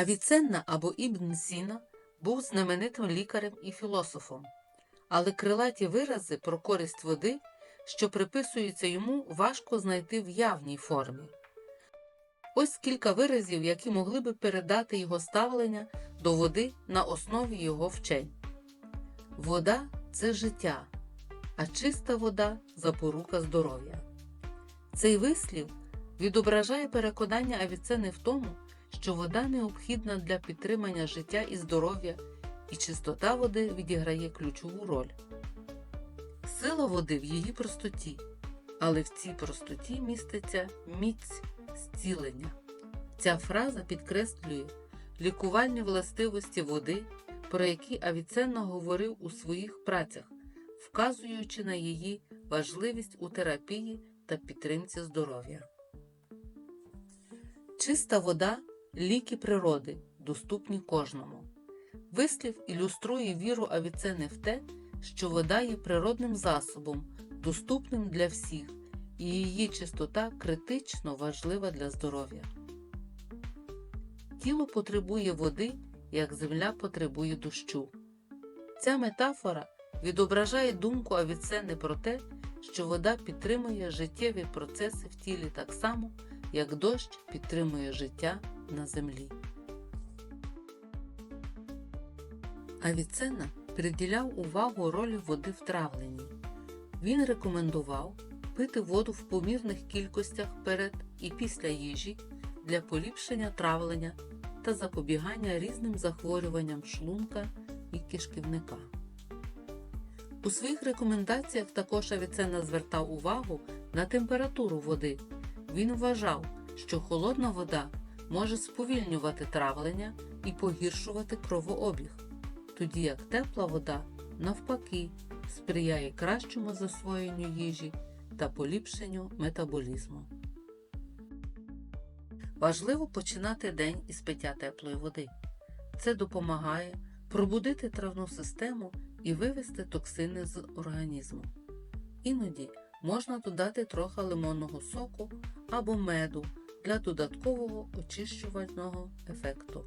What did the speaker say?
Авіценна або Ібн Сіна був знаменитим лікарем і філософом, але крилаті вирази про користь води, що приписуються йому, важко знайти в явній формі. Ось кілька виразів, які могли би передати його ставлення до води на основі його вчень. Вода це життя, а чиста вода запорука здоров'я. Цей вислів відображає переконання Авіцени в тому, що вода необхідна для підтримання життя і здоров'я, і чистота води відіграє ключову роль. Сила води в її простоті, але в цій простоті міститься міць зцілення. Ця фраза підкреслює лікувальні властивості води, про які Авіценна говорив у своїх працях, вказуючи на її важливість у терапії та підтримці здоров'я. Чиста вода ліки природи, доступні кожному. Вислів ілюструє віру Авіцени в те, що вода є природним засобом, доступним для всіх, і її чистота критично важлива для здоров'я. Тіло потребує води, як земля потребує дощу. Ця метафора відображає думку Авіцени про те, що вода підтримує життєві процеси в тілі так само, як дощ підтримує життя на землі. Авіцена приділяв увагу ролі води в травленні. Він рекомендував пити воду в помірних кількостях перед і після їжі для поліпшення травлення та запобігання різним захворюванням шлунка і кишківника. У своїх рекомендаціях також Авіцена звертав увагу на температуру води. Він вважав, що холодна вода може сповільнювати травлення і погіршувати кровообіг, тоді як тепла вода, навпаки, сприяє кращому засвоєнню їжі та поліпшенню метаболізму. Важливо починати день із пиття теплої води. Це допомагає пробудити травну систему і вивести токсини з організму. Іноді можна додати трохи лимонного соку або меду для додаткового очищувального ефекту.